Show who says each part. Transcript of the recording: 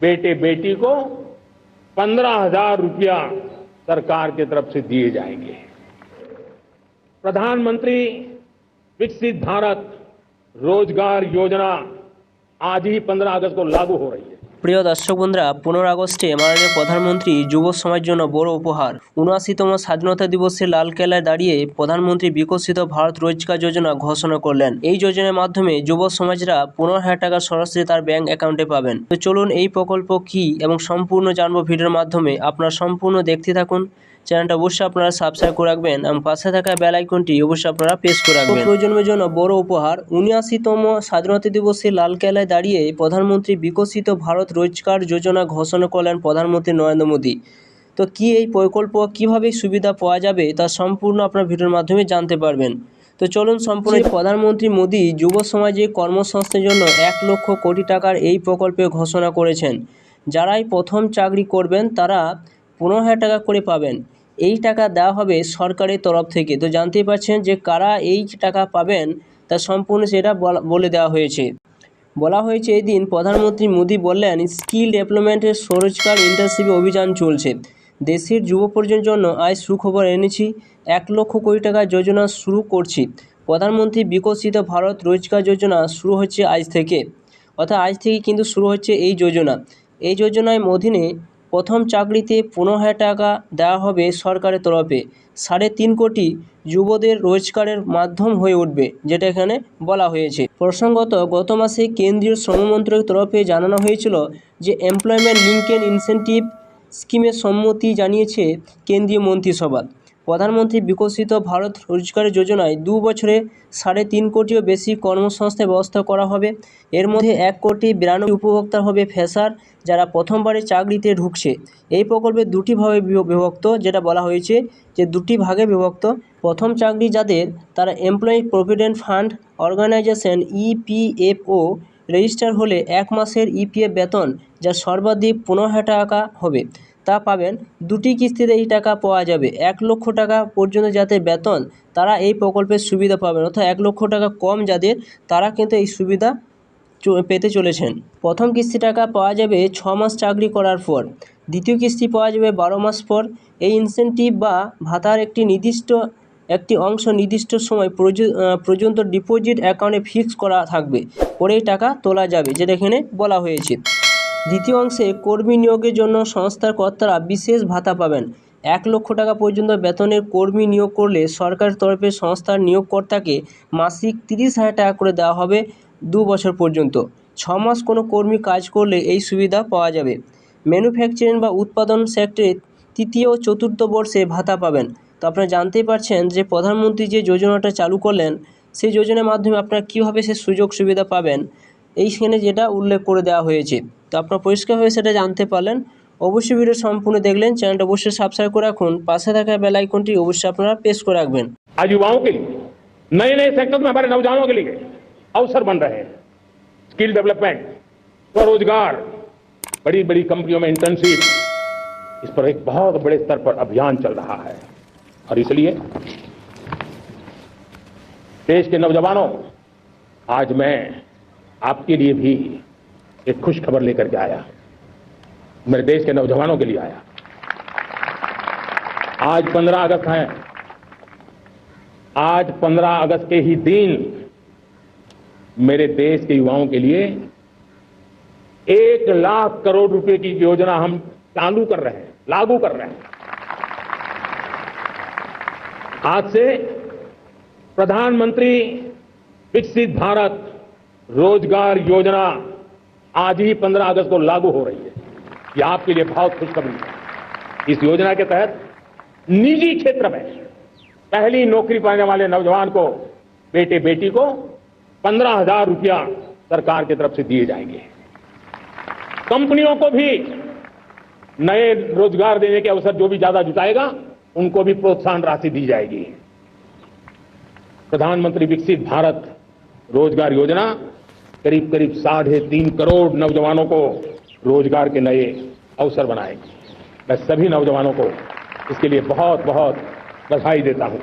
Speaker 1: बेटे बेटी को पंद्रह हज़ार रुपया सरकार की तरफ़ से दिए जाएँगे। प्रधानमंत्री विकसित भारत रोज़गार योजना आज ही पंद्रह अगस्त को लागू हो रही है।
Speaker 2: প্রিয় দর্শক বন্ধুরা, পনেরো আগস্টে মাননীয় প্রধানমন্ত্রী যুব সমাজের জন্য বড় উপহার। উনআশিতম স্বাধীনতা দিবসে লালকেল্লায় দাঁড়িয়ে প্রধানমন্ত্রী বিকশিত ভারত রোজগার যোজনা ঘোষণা করলেন। এই যোজনার মাধ্যমে যুব সমাজরা পনেরো হাজার টাকা সরাসরি তার ব্যাংক অ্যাকাউন্টে পাবেন। তো চলুন এই প্রকল্প কি এবং সম্পূর্ণ জানব ভিডিওর মাধ্যমে। আপনারা সম্পূর্ণ দেখতে থাকুন। চ্যানেলটা অবশ্যই আপনারা সাবস্ক্রাইব করে রাখবেন এবং পাশে থাকা বেল আইকনটি অবশ্যই আপনারা প্রেস করে রাখবেন। প্রজন্মের জন্য বড় উপহার উনআশিতম স্বাধীনতা দিবসে লালকেল্লায় দাঁড়িয়ে প্রধানমন্ত্রী বিকশিত ভারত রোজগার যোজনা ঘোষণা করলেন প্রধানমন্ত্রী নরেন্দ্র মোদী। তো কি এই প্রকল্প কীভাবে সুবিধা পাওয়া যাবে তা সম্পূর্ণ আপনার ভিডিওর মাধ্যমে জানতে পারবেন। তো চলুন সম্পূর্ণ প্রধানমন্ত্রী মোদী যুব সমাজে কর্মসংস্থানের জন্য এক লক্ষ কোটি টাকার এই প্রকল্পে ঘোষণা করেছেন। যারাই প্রথম চাকরি করবেন তারা পনেরো হাজার টাকা করে পাবেন। এই টাকা দেওয়া হবে সরকারের তরফ থেকে। তো জানতেই পারছেন যে কারা এই টাকা পাবেন, তা সম্পূর্ণ সেটা বলা- দেওয়া হয়েছে। বলা হয়েছে এই দিন প্রধানমন্ত্রী মোদী বললেন, স্কিল ডেভেলপমেন্টের স্বরোজগার ইন্টার্নশিপ অভিযান চলছে। দেশের যুব প্রজন্মের জন্য আজ সুখবর এনেছি, এক লক্ষ কোটি টাকা যোজনা শুরু করছি। প্রধানমন্ত্রী বিকশিত ভারত রোজগার যোজনা শুরু হচ্ছে আজ থেকে। অর্থাৎ আজ থেকে কিন্তু শুরু হচ্ছে এই যোজনা। এই যোজনার অধীনে প্রথম চাকরিতে পনেরো হাজার টাকা দেওয়া হবে সরকারের তরফে। সাড়ে তিন কোটি যুবদের রোজগারের মাধ্যম হয়ে উঠবে, যেটা এখানে বলা হয়েছে। প্রসঙ্গত, গত মাসে কেন্দ্রীয় শ্রমমন্ত্রকের তরফে জানানো হয়েছিল যে এমপ্লয়মেন্ট লিঙ্কেন ইনসেন্টিভ স্কিমের সম্মতি জানিয়েছে কেন্দ্রীয় মন্ত্রিসভা। প্রধানমন্ত্রী বিকশিত ভারত রোজগার যোজনায় দু বছরে সাড়ে তিন কোটিও বেশি কর্মসংস্থান ব্যবস্থা করা হবে। এর মধ্যে এক কোটি বিরানব্বই উপভোক্তা হবে ফ্রেশার যারা প্রথমবারে চাকরিতে ঢুকছে। এই প্রকল্পে দুটি ভাবে বিভক্ত, যেটা বলা হয়েছে যে দুটি ভাগে বিভক্ত। প্রথম চাকরি যাদের, তারা employee provident fund organisation EPFO register হলে এক মাসের ইপিএফ বেতন, যা সর্বাধিক পনেরো হাজার টাকা হবে। তা পাবেন। দুটি কিস্তিতে এই টাকা পাওয়া যাবে। এক লক্ষ টাকা পর্যন্ত যাদের বেতন তারা এই প্রকল্পের সুবিধা পাবেন। অর্থাৎ এক লক্ষ টাকা কম যাদের, তারা কিন্তু এই সুবিধা পেতে চলেছেন। প্রথম কিস্তি টাকা পাওয়া যাবে ছ মাস চাকরি করার পর। দ্বিতীয় কিস্তি পাওয়া যাবে বারো মাস পর। এই ইনসেন্টিভ বা ভাতার একটি নির্দিষ্ট, একটি অংশ নির্দিষ্ট সময় পর্যন্ত ডিপোজিট অ্যাকাউন্টে ফিক্স করা থাকবে। পরে টাকা তোলা যাবে, যেটা এখানে বলা হয়েছে। দ্বিতীয় অংশে কর্মী নিয়োগের জন্য সংস্থার কর্তারা বিশেষ ভাতা পাবেন। এক লক্ষ টাকা পর্যন্ত বেতনের কর্মী নিয়োগ করলে সরকারের তরফে সংস্থার নিয়োগকর্তাকে মাসিক তিরিশ হাজার টাকা করে দেওয়া হবে দু বছর পর্যন্ত। ছ মাস কোনো কর্মী কাজ করলে এই সুবিধা পাওয়া যাবে। ম্যানুফ্যাকচারিং বা উৎপাদন সেক্টরে তৃতীয় ও চতুর্থ বর্ষে ভাতা পাবেন। তো আপনারা জানতেই পারছেন যে প্রধানমন্ত্রী যে যোজনাটা চালু করলেন, সেই যোজনার মাধ্যমে আপনারা কীভাবে সে সুযোগ সুবিধা পাবেন? এইখানে যেটা উল্লেখ করে দেওয়া হয়েছে তো আপনারা পরিষ্কারভাবে সেটা জানতে পারলেন অবশ্যই ভিডিও সম্পূর্ণ দেখলেন চ্যানেলটা অবশ্যই সাবস্ক্রাইব করে রাখুন পাশে থাকা বেল আইকনটি অবশ্যই আপনারা প্রেস করে রাখবেন
Speaker 1: आज युवाओं के लिए नए नए सेक्टर में हमारे नौजवानों के लिए अवसर बन रहे हैं स्किल डेवलपमेंट स्वरोजगार बड़ी बड़ी कंपनियों में इंटर्नशिप इस पर एक बहुत बड़े स्तर पर अभियान चल रहा है और इसलिए देश के नौजवानों आज मैं आपके लिए भी एक खुश खबर लेकर के आया। मेरे देश के नौजवानों के लिए आया। आज 15 अगस्त है। आज 15 अगस्त के ही दिन मेरे देश के युवाओं के लिए एक लाख करोड़ रुपए की योजना हम चालू कर रहे हैं, लागू कर रहे हैं। आज से प्रधानमंत्री विकसित भारत रोज़गार योजना आज ही 15 अगस्त को लागू हो रही है। ये आपके लिए बहुत खुशखबरी है। इस योजना के तहत निजी क्षेत्र में पहली नौकरी पाने वाले नौजवान को बेटे बेटी को पंद्रह हज़ार रुपया सरकार की तरफ़ से दिए जाएँगे। कंपनियों को भी नए रोज़गार देने के अवसर जो भी ज़्यादा जुटाएगा, उनको भी प्रोत्साहन राशि दी जाएगी। प्रधानमंत्री विकसित भारत रोज़गार योजना करीब करीब साढ़े तीन करोड़ नौजवानों को रोज़गार के नए अवसर बनाएगी। मैं सभी नौजवानों को इसके लिए बहुत बहुत बधाई देता हूँ।